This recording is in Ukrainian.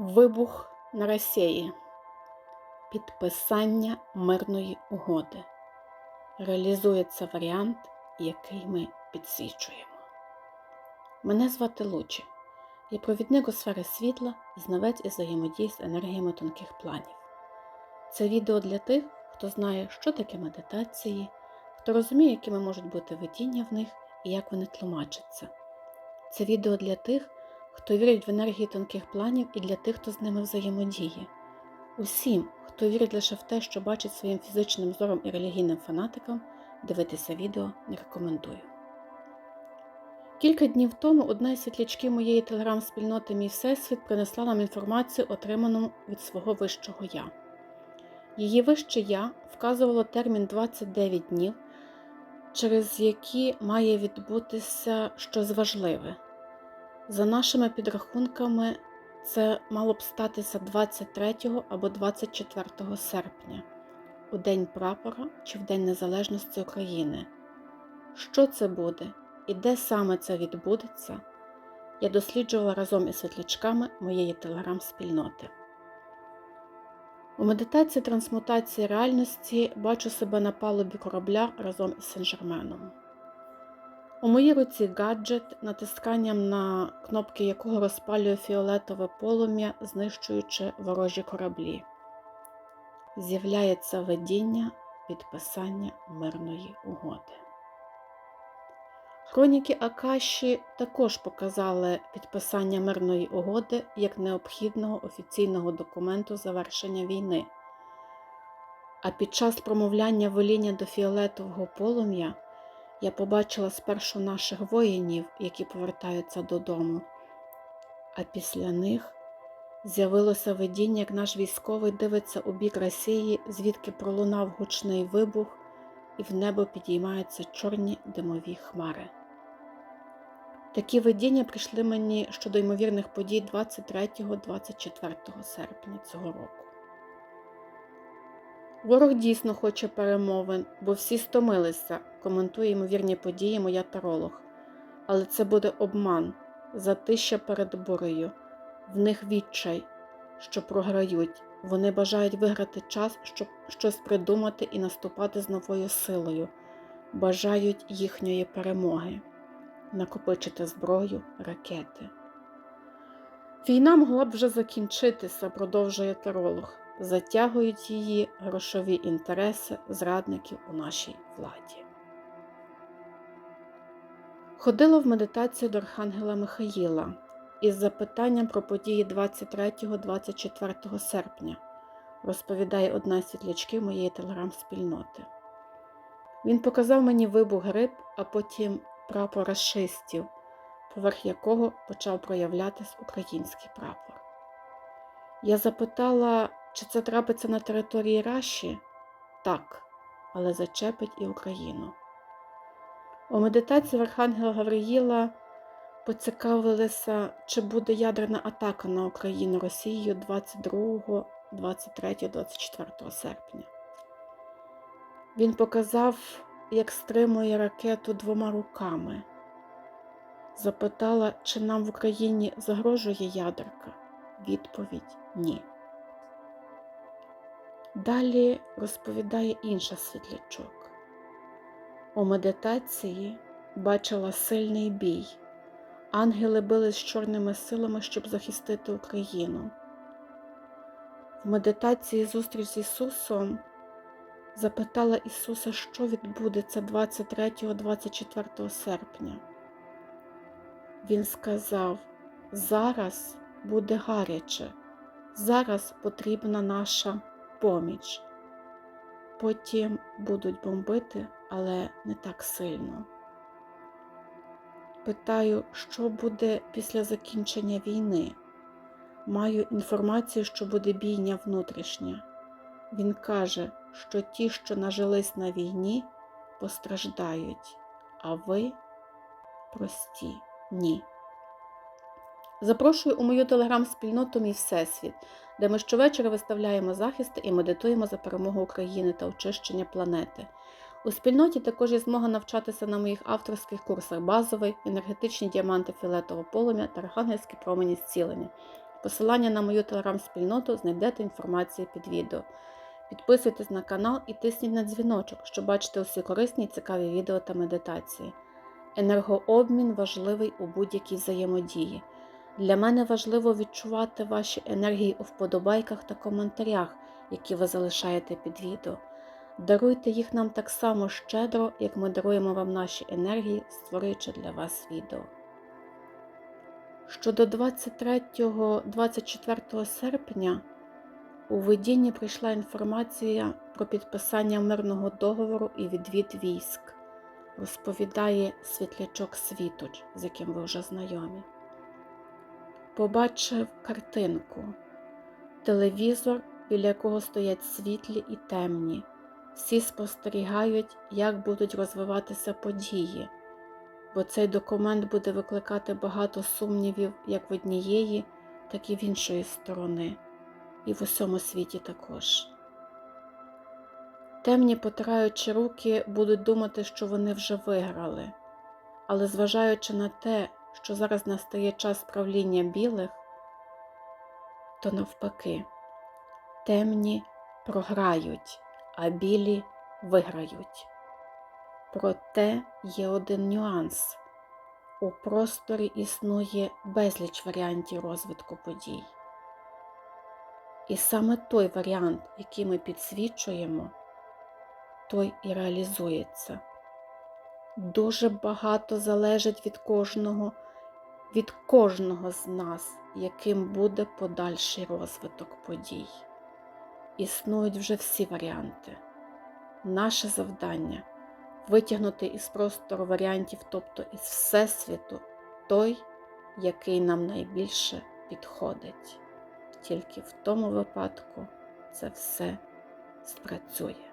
Вибух на Росії. Підписання мирної угоди. Реалізується варіант, який ми підсвічуємо. Мене звати Лучі. Я провідник у сфері світла і знавець із взаємодії з енергіями тонких планів. Це відео для тих, хто знає, що таке медитації, хто розуміє, якими можуть бути видіння в них і як вони тлумачаться. Це відео для тих, хто вірить в енергії тонких планів і для тих, хто з ними взаємодіє. Усім, хто вірить лише в те, що бачить своїм фізичним зором і релігійним фанатикам, дивитися відео не рекомендую. Кілька днів тому одна із світлячків моєї телеграм-спільноти Мій Всесвіт принесла нам інформацію, отриману від свого вищого я. Її вище я вказувало термін 29 днів, через які має відбутися щось важливе. За нашими підрахунками, це мало б статися 23 або 24 серпня, у День прапора чи в День Незалежності України. Що це буде і де саме це відбудеться, я досліджувала разом із світлячками моєї телеграм-спільноти. У медитації трансмутації реальності бачу себе на палубі корабля разом із Сен-Жерменом. У моїй руці гаджет, натисканням на кнопки якого розпалює фіолетове полум'я, знищуючи ворожі кораблі. З'являється видіння підписання мирної угоди. Хроніки Акаші також показали підписання мирної угоди як необхідного офіційного документу завершення війни. А під час промовляння веління до фіолетового полум'я я побачила спершу наших воїнів, які повертаються додому, а після них з'явилося видіння, як наш військовий дивиться у бік Росії, звідки пролунав гучний вибух, і в небо підіймаються чорні димові хмари. Такі видіння прийшли мені щодо ймовірних подій 23-24 серпня цього року. Ворог дійсно хоче перемовин, бо всі стомилися, коментує ймовірні події моя таролог. Але це буде обман, затища перед бурею. В них відчай, що програють. Вони бажають виграти час, щоб щось придумати і наступати з новою силою, бажають їхньої перемоги, накопичити зброю, ракети. Війна могла б вже закінчитися, продовжує таролог затягують її грошові інтереси зрадників у нашій владі. Ходила в медитацію до Архангела Михаїла із запитанням про події 23-24 серпня, розповідає одна з світлячків моєї телеграм-спільноти. Він показав мені вибух гриб, а потім прапор расистів, поверх якого почав проявлятись український прапор. Я запитала, чи це трапиться на території Раші? Так, але зачепить і Україну. У медитації Архангела Гавриїла поцікавилися, чи буде ядерна атака на Україну Росією 22, 23, 24 серпня. Він показав, як стримує ракету двома руками. Запитала, чи нам в Україні загрожує ядерка. Відповідь ні. Далі розповідає інша світлячок. У медитації бачила сильний бій. Ангели били з чорними силами, щоб захистити Україну. В медитації зустріч з Ісусом запитала Ісуса, що відбудеться 23-24 серпня. Він сказав: зараз буде гаряче, зараз потрібна наша поміч. Потім будуть бомбити, але не так сильно. Питаю, що буде після закінчення війни. Маю інформацію, що буде бійня внутрішня. Він каже, що ті, що нажились на війні, постраждають, а ви прості ні. Запрошую у мою телеграм-спільноту Мій Всесвіт, де ми щовечора виставляємо захисти і медитуємо за перемогу України та очищення планети. У спільноті також є змога навчатися на моїх авторських курсах базовий, енергетичні діаманти фіолетового полум'я та архангельські промені зцілення. Посилання на мою телеграм-спільноту знайдете в інформації під відео. Підписуйтесь на канал і тисніть на дзвіночок, щоб бачити усі корисні і цікаві відео та медитації. Енергообмін важливий у будь-якій взаємодії. Для мене важливо відчувати ваші енергії у вподобайках та коментарях, які ви залишаєте під відео. Даруйте їх нам так само щедро, як ми даруємо вам наші енергії, створюючи для вас відео. Щодо 23-24 серпня у видінні прийшла інформація про підписання мирного договору і відвід військ, розповідає світлячок Світоч, з яким ви вже знайомі. Побачив картинку, телевізор, біля якого стоять світлі і темні. Всі спостерігають, як будуть розвиватися події, бо цей документ буде викликати багато сумнівів як в однієї, так і в іншої сторони, і в усьому світі також. Темні, потираючи руки, будуть думати, що вони вже виграли, але зважаючи на те, що зараз настає час правління білих, то навпаки, темні програють а білі виграють. Проте є один нюанс. У просторі існує безліч варіантів розвитку подій. І саме той варіант, який ми підсвічуємо, той і реалізується. Дуже багато залежить від кожного, від кожного з нас, яким буде подальший розвиток подій існують вже всі варіанти. Наше завдання витягнути із простору варіантів, тобто із Всесвіту, той, який нам найбільше підходить. Тільки в тому випадку це все спрацює.